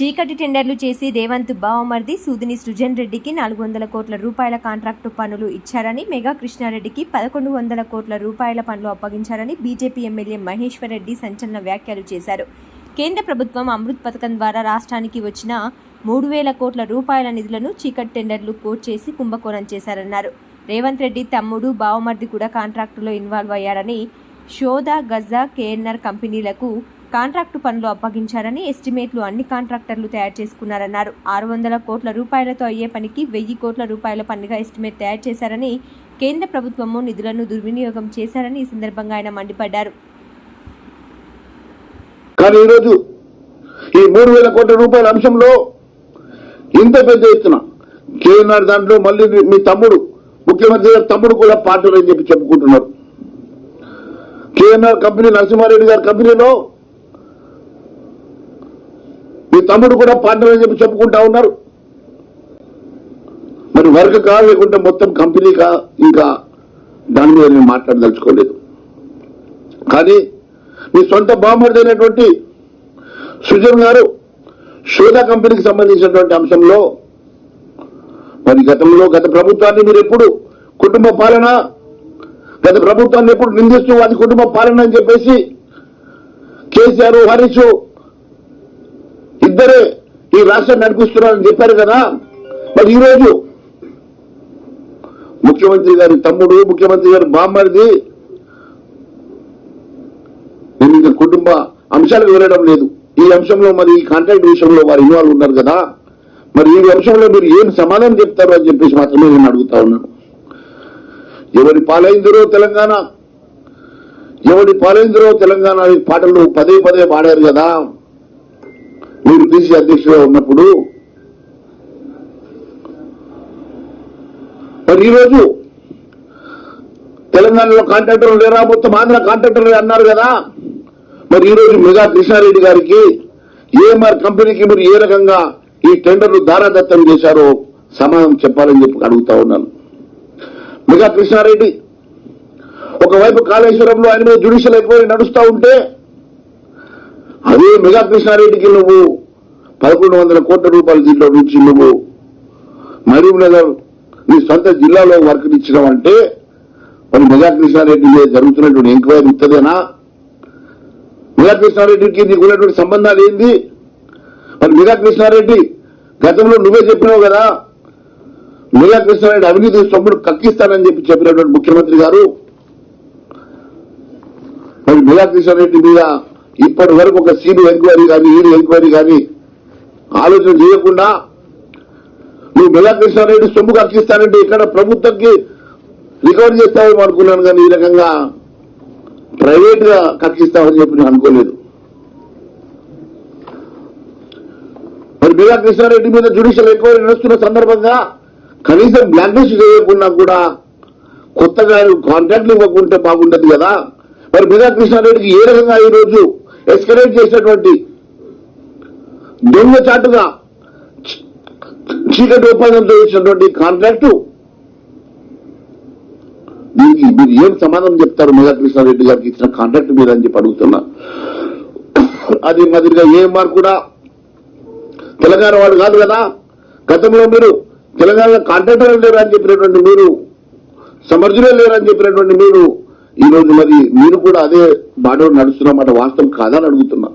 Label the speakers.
Speaker 1: చీకటి టెండర్లు చేసి రేవంత్ బావమర్ది సూదిని సృజన్ రెడ్డికి నాలుగు వందల కోట్ల రూపాయల కాంట్రాక్టు పనులు ఇచ్చారని మెగా కృష్ణారెడ్డికి పదకొండు వందల కోట్ల రూపాయల పనులు అప్పగించారని బీజేపీ ఎమ్మెల్యే మహేశ్వర్ రెడ్డి సంచలన వ్యాఖ్యలు చేశారు. కేంద్ర ప్రభుత్వం అమృత్ పథకం ద్వారా రాష్ట్రానికి వచ్చిన మూడు వేల కోట్ల రూపాయల నిధులను చీకటి టెండర్లు కోట్ చేసి కుంభకోణం చేశారన్నారు. రేవంత్ రెడ్డి తమ్ముడు బావమర్ది కూడా కాంట్రాక్టులో ఇన్వాల్వ్ అయ్యారని షోదా గజా కేఎన్ఆర్ కంపెనీలకు కాంట్రాక్టు పనులు అప్పగించారని ఎస్టిమేట్లు అన్ని కాంట్రాక్టర్లు తయారు చేసుకున్నారన్నారు. ఆరు వందల కోట్ల రూపాయలతో అయ్యే పనికి వెయ్యి కోట్ల రూపాయల పనిగా ఎస్టిమేట్ తయారు చేశారని కేంద్ర ప్రభుత్వము నిధులను దుర్వినియోగం చేశారని ఈ సందర్భంగా ఆయన మండిపడ్డారు.
Speaker 2: కానీ ఈరోజు ఈ మూడు వేల కోట్ల రూపాయల అంశంలో ఇంత పెద్ద ఎత్తున కేఎన్ఆర్ దాంట్లో మళ్ళీ మీ తమ్ముడు ముఖ్యమంత్రి గారి తమ్ముడు కూడా పార్టీలు అని చెప్పి చెప్పుకుంటున్నారు. కేఎన్ఆర్ కంపెనీ నరసింహారెడ్డి గారి కంపెనీలో మీ తమ్ముడు కూడా పాండవ చెప్పి చెప్పుకుంటా ఉన్నారు. మరి వర్క్ కా లేకుంటే మొత్తం కంపెనీకా ఇంకా దాని మీద నేను మాట్లాడదలుచుకోలేదు. కానీ మీ సొంత బామ్మర్ది అయినటువంటి సుజన్ గారు షోదా కంపెనీకి సంబంధించినటువంటి అంశంలో మరి గతంలో గత ప్రభుత్వాన్ని మీరు ఎప్పుడు కుటుంబ పాలన గత ప్రభుత్వాన్ని ఎప్పుడు నిందిస్తూ అది కుటుంబ పాలన అని చెప్పేసి కేసీఆర్ హరీష్ ఇద్దరే ఈ రాష్ట్రం నడిపిస్తున్నారని చెప్పారు కదా. మరి ఈరోజు ముఖ్యమంత్రి గారి తమ్ముడు ముఖ్యమంత్రి గారి బామ్మరిది నేను ఇంకా కుటుంబ అంశాలకు వెళ్ళడం లేదు. ఈ అంశంలో మరి ఈ కాంట్రాక్ట్ విషయంలో వారు ఇన్వాల్వ్ ఉన్నారు కదా. మరి ఈ అంశంలో మీరు ఏం సమాధానం చెప్తారు అని చెప్పేసి మాత్రమే నేను అడుగుతా ఉన్నాను. ఎవరి పాలైందిరో తెలంగాణ? ఎవరి పాలైందరో తెలంగాణ? పాటలు పదే పదే పాడారు కదా. పిసి అధ్యక్షుడిగా ఉన్నప్పుడు మరి ఈరోజు తెలంగాణలో కాంట్రాక్టర్లు లేరా? మొత్తం ఆంధ్ర కాంట్రాక్టర్లు అన్నారు కదా. మరి ఈ రోజు మెగా కృష్ణారెడ్డి గారికి ఏఎంఆర్ కంపెనీకి మీరు ఏ రకంగా ఈ టెండర్లు దారాదత్తం చేశారో సమాధానం చెప్పాలని చెప్పి అడుగుతా ఉన్నాను. మెగా కృష్ణారెడ్డి ఒకవైపు కాళేశ్వరంలో ఆయన మీద జ్యుడిషియల్ ఎంక్వైరీ నడుస్తూ ఉంటే అదే మెగా కృష్ణారెడ్డికి నువ్వు పదకొండు వందల కోట్ల రూపాయలు దీంట్లో నుంచి నువ్వు మహబూబ్ నీ సొంత జిల్లాలో వర్క్ ఇచ్చినావంటే మరి మెగాకృష్ణారెడ్డి మీద జరుగుతున్నటువంటి ఎంక్వైరీ ఇస్తుందేనా మెగాకృష్ణారెడ్డికి నీకు ఉన్నటువంటి సంబంధాలు ఏంది? మరి మెగాకృష్ణారెడ్డి గతంలో నువ్వే చెప్పినావు కదా మెగాకృష్ణారెడ్డి అవినీతి సొమ్ముడు కక్కిస్తానని చెప్పి చెప్పినటువంటి ముఖ్యమంత్రి గారు మరి మెగాకృష్ణారెడ్డి మీద ఇప్పటి వరకు ఒక సీబీ ఎంక్వైరీ కానీ ఈడీ ఎంక్వైరీ కానీ ఆలోచన చేయకుండా నువ్వు మెగా కృష్ణారెడ్డి సొమ్ము కక్కిస్తానంటే ఇక్కడ ప్రభుత్వంకి రికవర్ చేస్తావేమో అనుకున్నాను కానీ ఈ రకంగా ప్రైవేట్గా ఖర్చిస్తామని చెప్పి నేను అనుకోలేదు. మరి మెగా కృష్ణారెడ్డి మీద జ్యుడిషియల్ ఎంక్వైరీ నడుస్తున్న సందర్భంగా కనీసం బ్లాక్ లిస్ట్ చేయకుండా కూడా కొత్తగా కాంట్రాక్ట్లు ఇవ్వకుంటే బాగుండదు కదా. మరి మెగా కృష్ణారెడ్డికి ఏ రకంగా ఈ రోజు చేసినటువంటి దొంగ చాటుగా చీకటి ఒప్పందంతో ఇచ్చినటువంటి కాంట్రాక్టు దీనికి మీరు ఏం సమాధానం చెప్తారు మెగా కృష్ణారెడ్డి గారికి ఇచ్చిన కాంట్రాక్ట్ మీద అని చెప్పి అడుగుతున్నా. అదే మాదిరిగా ఏఎంఆర్ కూడా తెలంగాణ వాడు కాదు కదా. గతంలో మీరు తెలంగాణలో కాంట్రాక్టర్ లేరు అని చెప్పినటువంటి మీరు సమర్థులే లేరు అని చెప్పినటువంటి మీరు ఈ మరి మీరు కూడా అదే బాటలో నడుస్తున్నమాట వాస్తవం కాదని అడుగుతున్నా.